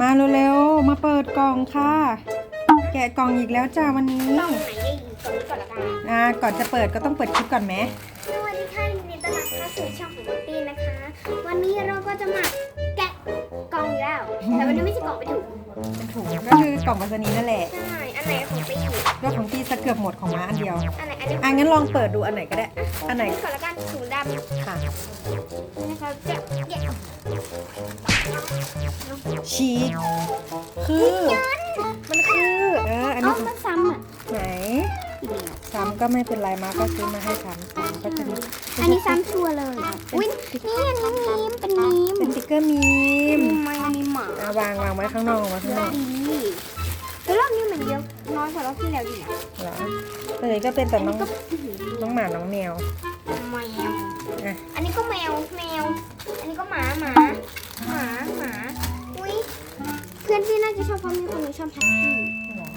มาเร็วๆ มาเปิดกล่องค่ะ แกะกล่องอีกแล้วจ้าวันนี้กล่องไหนได้อีกกล่องนี้ก่อนละกันอ่า ก่อนจะเปิดก็ต้องเปิดคลิปก่อนไหมสวัสดีค่ะยินดีต้อนรับเข้าสู่ช่องของมาตี้นะคะ วันนี้เราก็จะมาแกะกล่องอีกแล้ว แต่วันนี้ไม่ใช่กล่องไปถูกเป็นถุงก็คือกล่องไปรษณีย์นั่นแหละ ใช่ อันไหนของไปอยู่ก็ของพี่ซะเกือบหมดของม้าอันเดียว อันไหนอันนี้อะงั้นลองเปิดดูอันไหนก็ได้ อันไหนก่อนละกันถุงดำค่ะนะคะแกะแกะ ชีสคือ มันคือเอออันเอ้านี้มันซ้ำอะไหนอีกแล้วซ้ำก็ไม่เป็นไรมาก็ซื้อมาให้ซ้ำซ้ำก็จะมีอันนี้ซ้ำชัวร์เลยอุ้ยนี่อันนี้มีมเป็นมีมเป็นสติ๊กเกอร์มีมทำไมอันนี้หมาอะวางวางไว้ข้างนอกวางไว้ข้างนอกดีแล้วรอบนี้เหมือนเยอะน้อยกว่ารอบที่แล้วดีนะเหรอเลยก็เป็นแต่น้องก็อื้อหือน้องหมาน้องแมวแมวอะอันนี้ก็แมวแมว อันนี้ก็หมาหมาหมาหมา อุ้ยเพื่อนที่น่าจะชอบเพราะมีคนหนึงชอบแฮปปี้เหรอ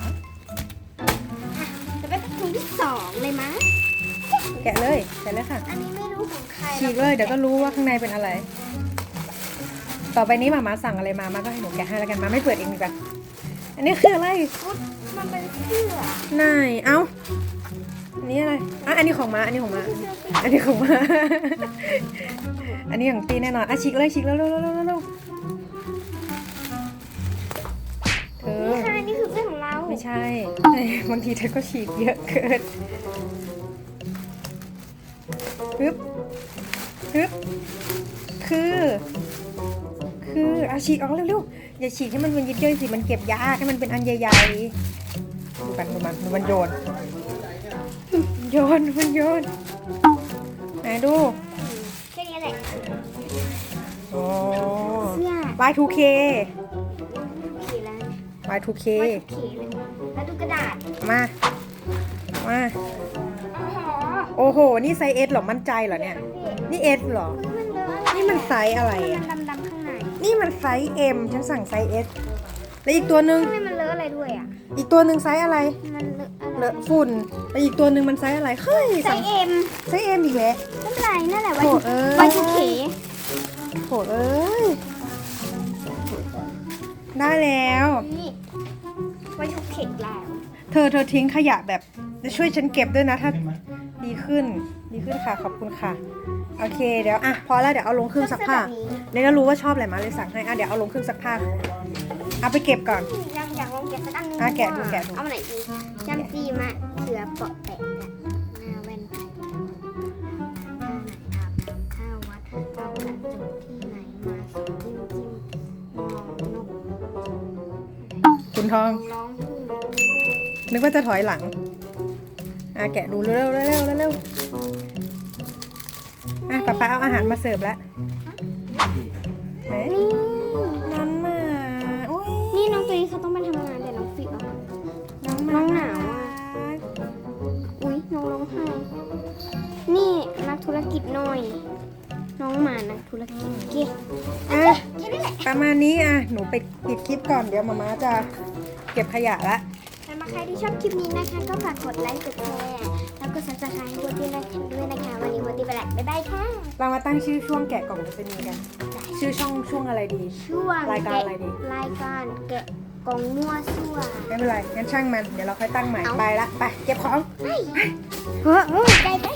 จะไปถุงที่สองเลยมั้ยแกะเลยแกะเลยค่ะ อันนี้ไม่รู้ของใครฉีกเลยเดี๋ยวก็รู้ว่าข้างในเป็นอะไร ต่อไปนี้หมามาสั่งอะไรมามาก็ให้หนูแกะให้แล้วกันมาไม่เปิดเองดีกว่าอันนี้คืออะไรอุ๊ยมันเป็นเสื้อไหนเอ้าอันนี้อะไรอะอันนี้ของม้าอันนี้ของม้าอันนี้ของม้าอันนี้ของตีแน่นอนอะฉีกเลยฉีกแล้วเร็วเร็วเร็วเร็ว บางทีเธอก็ฉีกเยอะเกินปึ๊บปึ๊บคือ คืออาฉีกออกเร็วๆอย่าฉีกให้มันเป็นยิบย่อยสิมันเก็บยากให้มันเป็นอันใหญ่ๆดูมันดูมันดูมันโยนโยนมันโยนไหนดูแค่นี้แหละโอ้เสื้อ Y2K ขีแล้ว Y2K ไว้ทุกขีเลยแล้วดูกระดาษมา มา อ๋อโอ้โห นี่ไซส์ S เหรอ มั่นใจเหรอเนี่ยนี่ S เหรอนี่มันไซส์อะไรอะมันดำๆข้างในนี่มันไซส์ M ฉันสั่งไซส์ S แล้วอีกตัวหนึ่งข้างในมันเลอะอะไรด้วยอะ อีกตัวหนึ่งไซส์อะไร มันเลอะอะไรเลอะฝุ่นแล้วอีกตัวหนึ่งมันไซส์อะไร เฮ้ยไซสั่งส์เอ็มไซส์ M อีกแล้ว ไม่เป็นไรนั่นแหละไว้โถทุกเอ้ย ไว้ทุกเขโถเอ้ย ได้แล้วนี่ไว้ทุกเขแล้ว เธอเธอทิ้งขยะแบบจะช่วยฉันเก็บด้วยนะถ้าดีขึ้น ดีขึ้นค่ะ ขอบคุณค่ะ โอเค เดี๋ยวอะพอแล้วเดี๋ยวเอาลงเครื่องซักผ้าเลยก็รู้ว่าชอบอะไรมาเลยสั่งให้อะเดี๋ยวเอาลงเครื่องซักผ้าเอาไปเก็บก่อนยังอยากลองแกะสักอันหนึงอะแกะดูแกะดู เอามาไหนดีจำจีมะเสือเปาะแปะอะหน้าแว่นไทยข้าวไหนครับข้าววัดเอากระจกที่ไหนมาสจิ้มจิ้มมองนกคุณทองร้องพุ่ง นึกว่าจะถอยหลัง อะแกะดูเร็วๆเร็วๆเร็วๆอะป๊าป๊าเอาอาหารมาเสิร์ฟแล้วไหนนี่น้องหมาอุ้ยนี่น้องตัวนี้เขาต้องไปทำงานแต่น้องฟิกเอาน้องหน้มาองหนาวอะอุ้ยน้องร้องไห้นี่นักธุรกิจหน่อย น้องหมานักธุรกิจเก๋อะ แค่นี้แหละ ประมาณนี้อะ หนูไปปิดคลิปก่อนเดี๋ยวมาม่าจะเก็บขยะละสำหรับ ใครที่ชอบคลิปนี้นะคะ ก็ฝากกดไลค์กดแชร์แล้วก็ซับสไครต์ให้โบตี้ด้วยนะคะ วันนี้โบตี้ไปแล้วบ๊ายบายค่ะเรามาตั้งชื่อช่วงแกะกล่องไปรษณีย์กัน ชื่อช่องช่วงอะไรดี ช่วงรายการอะไรดี รายการแกะกล่องมั่วซั่วไม่เป็นไรงั้นช่างมัน เดี๋ยวเราค่อยตั้งใหม่ไปละไปเก็บของเฮ้ยได้ได้